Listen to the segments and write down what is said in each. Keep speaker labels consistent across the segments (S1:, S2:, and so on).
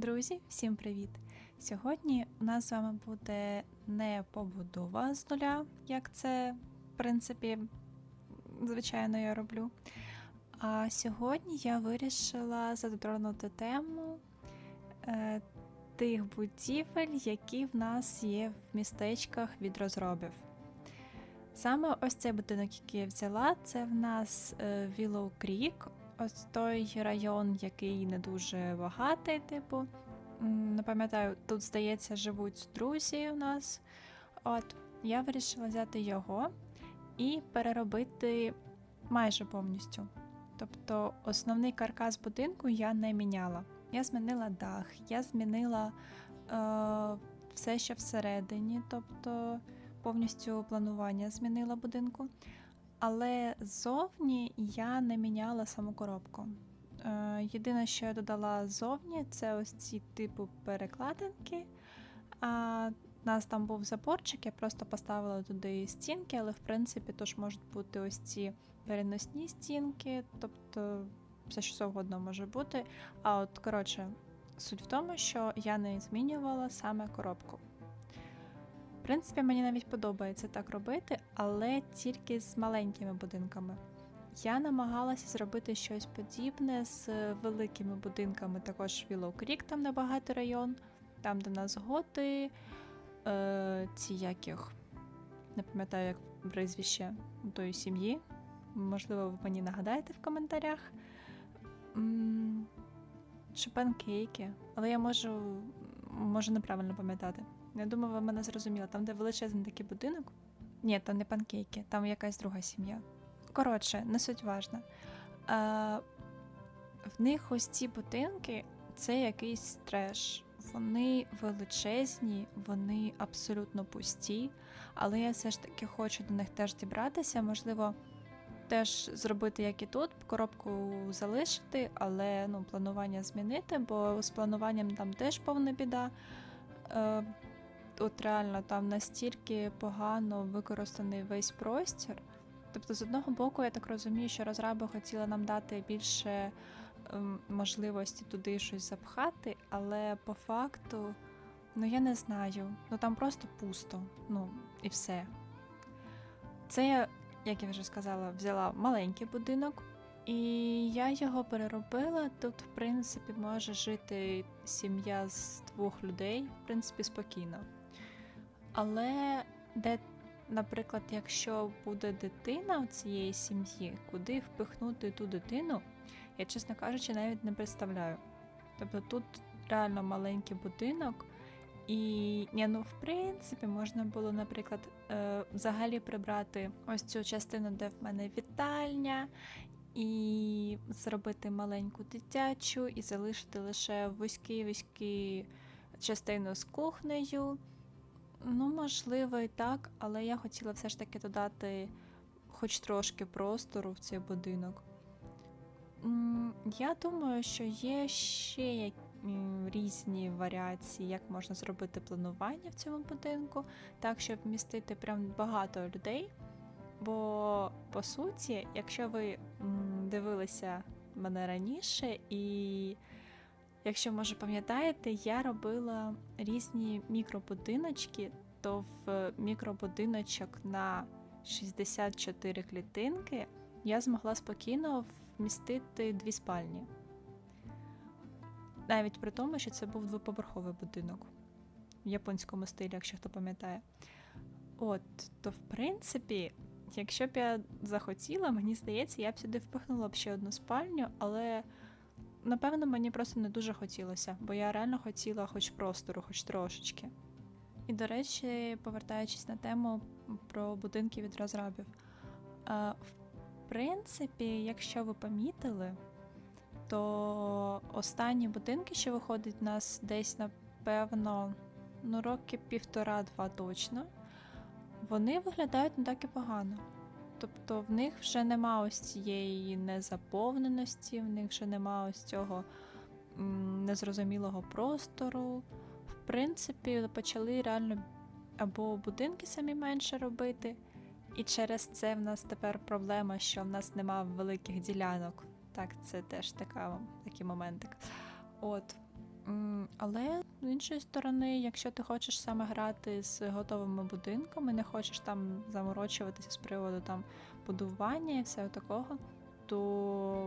S1: Друзі, всім привіт! Сьогодні у нас з вами буде не побудова з нуля, як це, в принципі, звичайно, я роблю. А сьогодні я вирішила затронути тему е, тих будівель, які в нас є в містечках від розробів. Саме ось цей будинок, який я взяла, це в нас е, Willow Creek, ось той район, який не дуже багатий, типу. Не пам'ятаю, тут, здається, живуть друзі у нас. От, я вирішила взяти його і переробити майже повністю. Тобто основний каркас будинку я не міняла. Я змінила дах, я змінила е, все, що всередині, тобто повністю планування змінила будинку. Але ззовні я не міняла саму коробку. Е, єдине, що я додала ззовні, це ось ці типу перекладинки. А у нас там був заборчик, я просто поставила туди стінки, але в принципі теж можуть бути ось ці переносні стінки, тобто все що завгодно може бути. А от коротше, суть в тому, що я не змінювала саме коробку. Принципі, мені навіть подобається так робити, але тільки з маленькими будинками. Я намагалася зробити щось подібне з великими будинками, також Willow Creek, там набагато район, там, де нас готи, е, ці яких, не пам'ятаю, як прізвище тої сім'ї. Можливо, ви мені нагадаєте в коментарях. Чи панкейки, але я можу, можу неправильно пам'ятати. Я думаю, ви мене зрозуміли. Там, де величезний такий будинок. Ні, там не панкейки, там якась друга сім'я. Коротше, не суть важна. Е, в них ось ці будинки це якийсь треш. Вони величезні, вони абсолютно пусті, але я все ж таки хочу до них теж дібратися. Можливо, теж зробити, як і тут, коробку залишити, але ну, планування змінити, бо з плануванням там теж повна біда. Е, от реально там настільки погано використаний весь простір. Тобто, з одного боку, я так розумію, що розраби хотіли нам дати більше ем, можливості туди щось запхати, але по факту, ну я не знаю, ну там просто пусто, ну і все. Це я, як я вже сказала, взяла маленький будинок, і я його переробила. Тут, в принципі, може жити сім'я з двох людей, в принципі, спокійно. Але де наприклад, якщо буде дитина у цієї сім'ї, куди впихнути ту дитину, я, чесно кажучи, навіть не представляю. Тобто тут реально маленький будинок, і ні, ну, в принципі, можна було, наприклад, е, взагалі прибрати ось цю частину, де в мене вітальня, і зробити маленьку дитячу, і залишити лише вузькі-вузькі частину з кухнею. Ну, можливо, і так, але я хотіла все ж таки додати хоч трошки простору в цей будинок. Я думаю, що є ще різні варіації, як можна зробити планування в цьому будинку, так, щоб вмістити прям багато людей. Бо, по суті, якщо ви дивилися мене раніше і Якщо може пам'ятаєте, я робила різні мікробудиночки, то в мікробудиночок на 64 клітинки я змогла спокійно вмістити дві спальні. Навіть при тому, що це був двоповерховий будинок в японському стилі, якщо хто пам'ятає. От, то в принципі, якщо б я захотіла, мені здається, я б сюди впихнула б ще одну спальню, але Напевно, мені просто не дуже хотілося, бо я реально хотіла хоч простору, хоч трошечки. І, до речі, повертаючись на тему про будинки від розрабів. В принципі, якщо ви помітили, то останні будинки, що виходять у нас десь, напевно, ну, роки півтора-два точно, вони виглядають не так і погано. Тобто в них вже нема ось цієї незаповненості, в них вже нема ось цього незрозумілого простору. В принципі, почали реально або будинки самі менше робити, і через це в нас тепер проблема, що в нас нема великих ділянок. Так, це теж така, такий моментик. От. Але з іншої сторони, якщо ти хочеш саме грати з готовими будинками, не хочеш там заморочуватися з приводу там будування і всього такого, то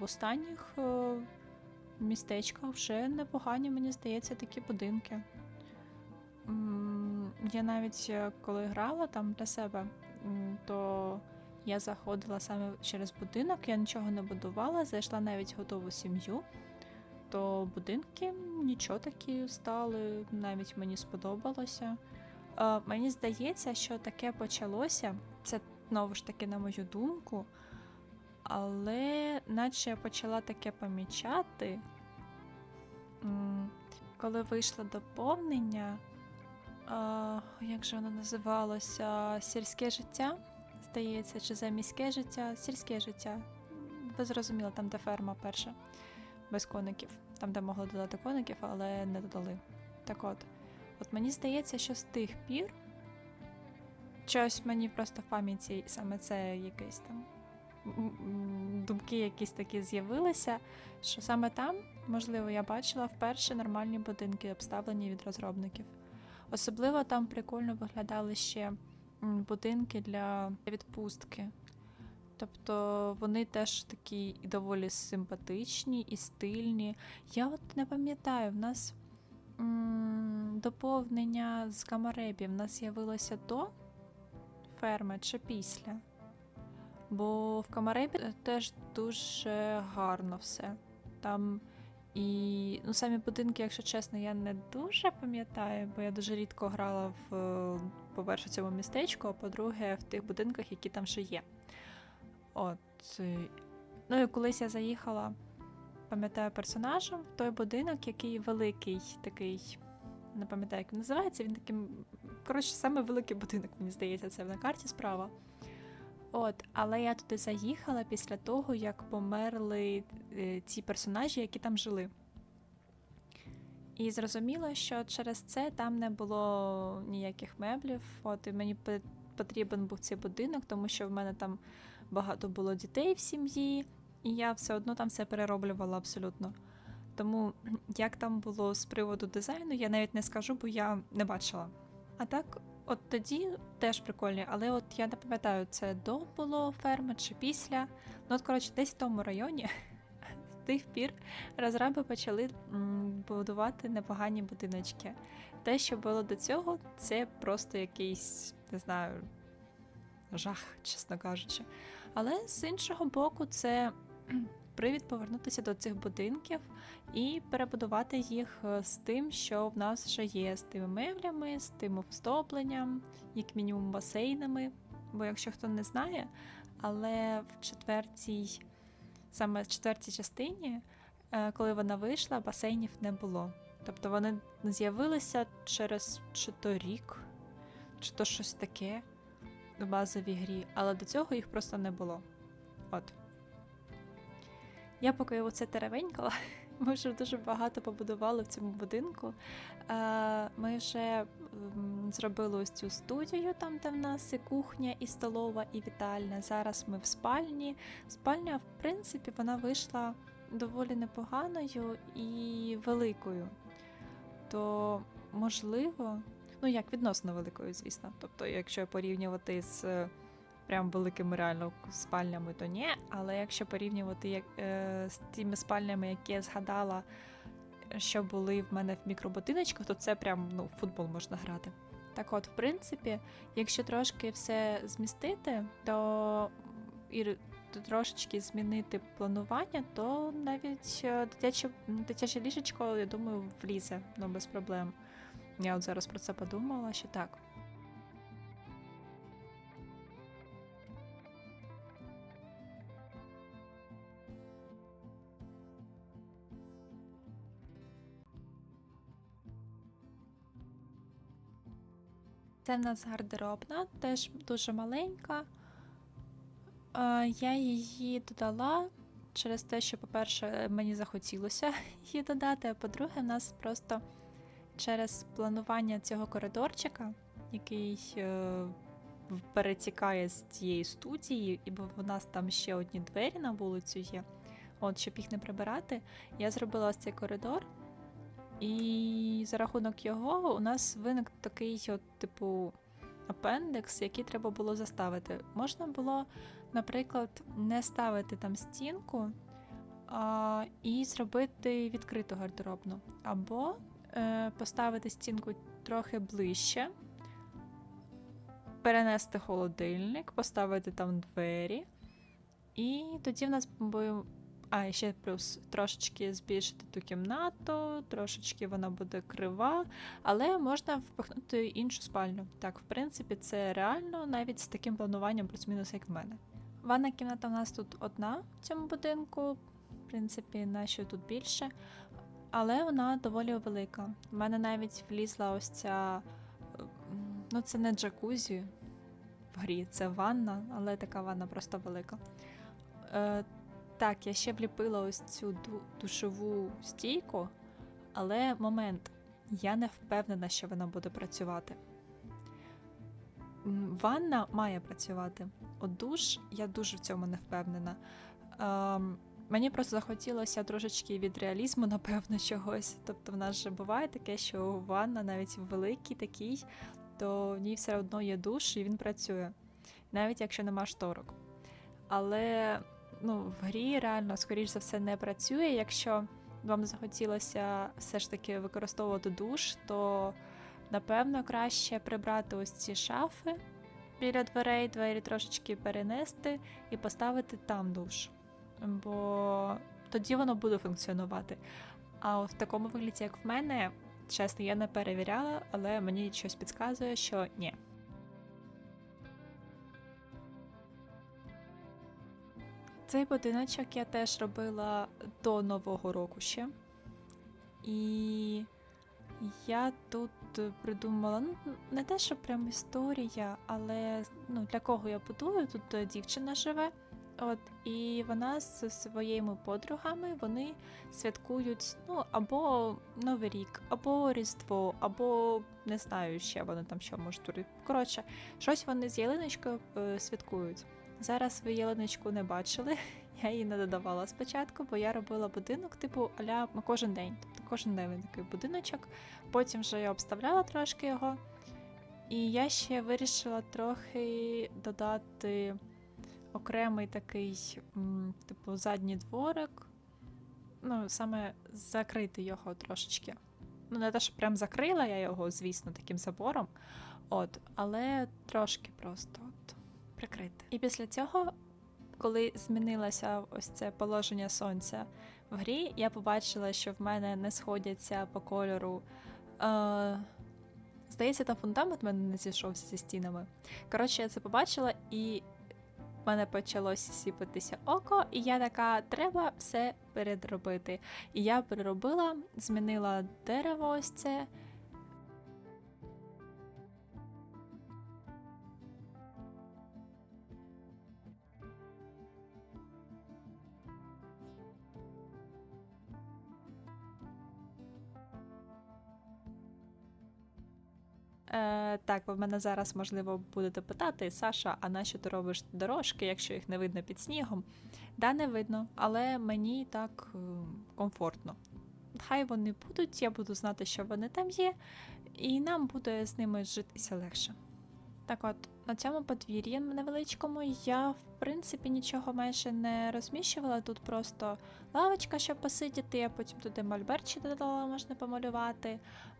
S1: в останніх е, містечках вже непогані, мені здається, такі будинки. Я навіть е, коли грала там для себе, то я заходила саме через будинок, я нічого не будувала, зайшла навіть готову сім'ю то будинки нічого такі стали, навіть мені сподобалося. Е, мені здається, що таке почалося, це знову ж таки, на мою думку, але наче я почала таке помічати, коли вийшло доповнення, е, як же воно називалося? Сільське життя, здається, чи заміське життя? Сільське життя. Ви зрозуміли, там, де ферма перша без коників, там, де могли додати коників, але не додали. Так от, от мені здається, що з тих пір щось мені просто в пам'яті саме це якесь там думки якісь такі з'явилися, що саме там, можливо, я бачила вперше нормальні будинки, обставлені від розробників. Особливо там прикольно виглядали ще будинки для відпустки. Тобто вони теж такі доволі симпатичні і стильні. Я от не пам'ятаю, в нас м, доповнення з Камаребі в нас з'явилося до ферми чи після. Бо в Камаребі теж дуже гарно все. Там і ну, самі будинки, якщо чесно, я не дуже пам'ятаю, бо я дуже рідко грала в, е, по-перше, цьому містечку, а по-друге, в тих будинках, які там ще є. От. е, Ну і колись я заїхала, пам'ятаю, персонажем в той будинок, який великий, такий, не пам'ятаю, як він називається. Він такий, м, коротше, саме великий будинок, мені здається, це на карті справа. От, але я туди заїхала після того, як померли е, ці персонажі, які там жили. І зрозуміло, що через це там не було ніяких меблів. От і мені потрібен був цей будинок, тому що в мене там багато було дітей в сім'ї, і я все одно там все перероблювала абсолютно. Тому як там було з приводу дизайну, я навіть не скажу, бо я не бачила. А так, от тоді теж прикольні, але от я не пам'ятаю, це до було ферми чи після. Ну, от, коротше, десь в тому районі з тих пір розраби почали будувати непогані будиночки. Те, що було до цього, це просто якийсь, не знаю, жах, чесно кажучи. Але з іншого боку, це привід повернутися до цих будинків і перебудувати їх е, з тим, що в нас вже є, з тими меблями, з тим оздобленням, як мінімум басейнами. Бо якщо хто не знає, але в четвертій, саме в четвертій частині, е, коли вона вийшла, басейнів не було. Тобто вони з'явилися через чи то рік, чи то щось таке в базовій грі, але до цього їх просто не було. От. Я поки оце теревенькала, ми вже дуже багато побудували в цьому будинку. Е, Ми вже зробили ось цю студію, там, де в нас і кухня, і столова, і вітальня. Зараз ми в спальні. Спальня, в принципі, вона вийшла доволі непоганою і великою. То, можливо, ну як відносно великою, звісно. Тобто, якщо порівнювати з е, прям великими реально спальнями, то ні. Але якщо порівнювати як, е, з тими спальнями, які я згадала, що були в мене в мікробудиночках, то це прям ну, футбол можна грати. Так от, в принципі, якщо трошки все змістити, то і трошечки змінити планування, то навіть е, дитяче, дитяче ліжечко, я думаю, влізе ну, без проблем. Я от зараз про це подумала, що так. Це в нас гардеробна, теж дуже маленька. Я її додала через те, що, по-перше, мені захотілося її додати, а по-друге, в нас просто через планування цього коридорчика, який е, перетікає з тієї студії, і бо в нас там ще одні двері на вулицю є. От, щоб їх не прибирати, я зробила ось цей коридор. І за рахунок його у нас виник такий, от, типу, апендекс, який треба було заставити. Можна було, наприклад, не ставити там стінку а, і зробити відкриту гардеробну. Або поставити стінку трохи ближче, перенести холодильник, поставити там двері. І тоді в нас би. А, ще плюс трошечки збільшити ту кімнату, трошечки вона буде крива, але можна впихнути іншу спальню. Так, в принципі, це реально навіть з таким плануванням плюс-мінус, як в мене. Ванна кімната у нас тут одна в цьому будинку, в принципі, нащо тут більше, але вона доволі велика. У мене навіть влізла ось ця. Ну, це не джакузі в грі, це ванна, але така ванна просто велика. Е, так, я ще вліпила ось цю душову стійку, але момент, я не впевнена, що вона буде працювати. Ванна має працювати. От душ, я дуже в цьому не впевнена. Ем, мені просто захотілося трошечки від реалізму, напевно, чогось. Тобто, в нас же буває таке, що ванна навіть великий такий, то в ній все одно є душ і він працює, навіть якщо нема шторок. Але ну, в грі реально, скоріш за все, не працює. Якщо вам захотілося все ж таки використовувати душ, то напевно краще прибрати ось ці шафи біля дверей, двері трошечки перенести і поставити там душ. Бо тоді воно буде функціонувати. А в такому вигляді, як в мене, чесно, я не перевіряла, але мені щось підказує, що ні. Цей будиночок я теж робила до Нового року ще. І я тут придумала ну, не те, що прям історія, але ну, для кого я будую, тут дівчина живе. От, і вона з своїми подругами вони святкують ну, або Новий рік, або Різдво, або не знаю ще вони там що можуть. робити. Коротше, щось вони з ялиночкою е, святкують. Зараз ви ялиночку не бачили, я її не додавала спочатку, бо я робила будинок, типу аля ну, кожен день. Тобто кожен день такий будиночок. Потім вже я обставляла трошки його. І я ще вирішила трохи додати окремий такий, типу, задній дворик. Ну, саме закрити його трошечки. Ну, не те, що прям закрила я його, звісно, таким забором. От, але трошки просто от прикрити. І після цього, коли змінилося ось це положення сонця в грі, я побачила, що в мене не сходяться по кольору. Е, здається, там фундамент в мене не зійшовся зі стінами. Коротше, я це побачила, і в мене почалося сіпатися око, і я така, треба все переробити. І я переробила, змінила дерево ось це. Так, ви мене зараз, можливо, будете питати, Саша, а нащо ти робиш дорожки, якщо їх не видно під снігом? Да, не видно, але мені так е, комфортно. Хай вони будуть, я буду знати, що вони там є, і нам буде з ними житися легше. Так от, на цьому подвір'ї невеличкому я, в принципі, нічого майже не розміщувала. Тут просто лавочка, щоб посидіти, я потім туди мольберчі додала, можна помалювати.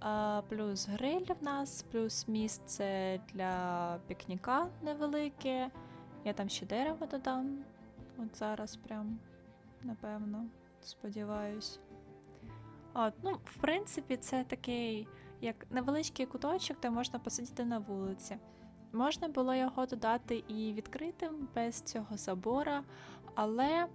S1: А, плюс гриль в нас, плюс місце для пікніка невелике. Я там ще дерево додам. От зараз прям, напевно, сподіваюсь. От, ну, в принципі, це такий як невеличкий куточок, де можна посидіти на вулиці. Можна було його додати і відкритим без цього забора, але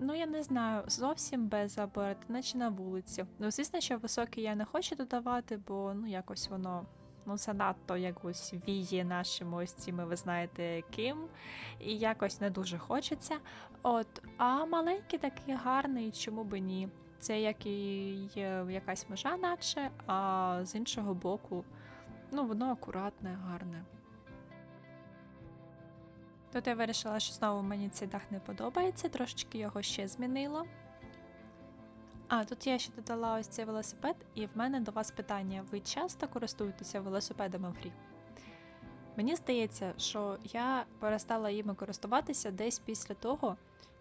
S1: ну я не знаю, зовсім без забора, наче на вулиці. Ну, звісно, що високий я не хочу додавати, бо ну якось воно ну занадто якось віє нашими ось цими, ви знаєте, ким, і якось не дуже хочеться. От, а маленький такий гарний, чому би ні? Це як і якась межа, наче, а з іншого боку, ну воно акуратне, гарне. Тут я вирішила, що знову мені цей дах не подобається, трошечки його ще змінила. А, тут я ще додала ось цей велосипед, і в мене до вас питання: ви часто користуєтеся велосипедами в грі? Мені здається, що я перестала їми користуватися десь після того,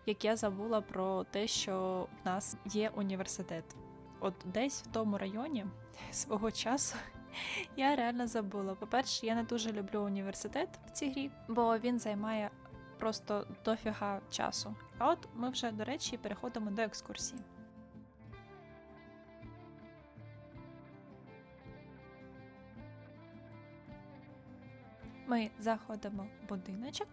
S1: як я забула про те, що в нас є університет. От десь в тому районі свого часу я реально забула. По-перше, я не дуже люблю університет в цій грі, бо він займає просто дофіга часу. А от ми вже, до речі, переходимо до екскурсії. Ми заходимо в будиночок.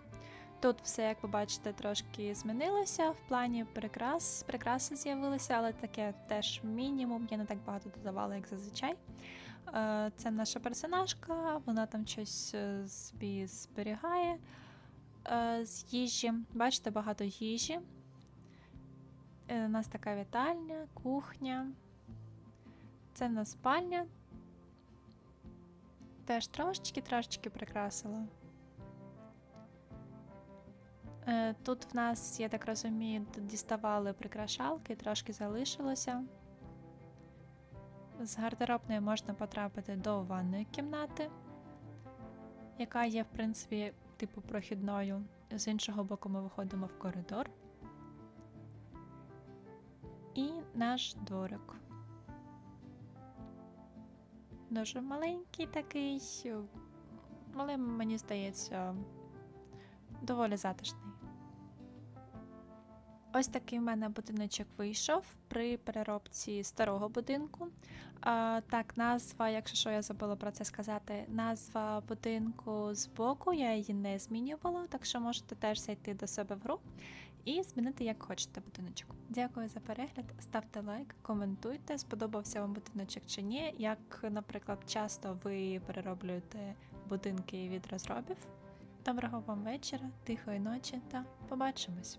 S1: Тут все, як ви бачите, трошки змінилося. В плані прикрас, прикраси з'явилися, але таке теж мінімум. Я не так багато додавала, як зазвичай. Е, Це наша персонажка, вона там щось е, собі зберігає е, з їжі. Бачите, багато їжі. У нас така вітальня, кухня. Це в нас спальня. Теж трошечки-трошечки прикрасила. Тут в нас, я так розумію, діставали прикрашалки, трошки залишилося. З гардеробної можна потрапити до ванної кімнати, яка є, в принципі, типу прохідною. З іншого боку, ми виходимо в коридор. І наш дворик. Дуже маленький такий, але мені здається, доволі затишний. Ось такий в мене будиночок вийшов при переробці старого будинку. Так, назва, якщо що я забула про це сказати, назва будинку збоку, я її не змінювала, так що можете теж зайти до себе в гру і змінити як хочете будиночок. Дякую за перегляд, ставте лайк, коментуйте, сподобався вам будиночок чи ні. Як, наприклад, часто ви перероблюєте будинки від розробів. Доброго вам вечора, тихої ночі та побачимось!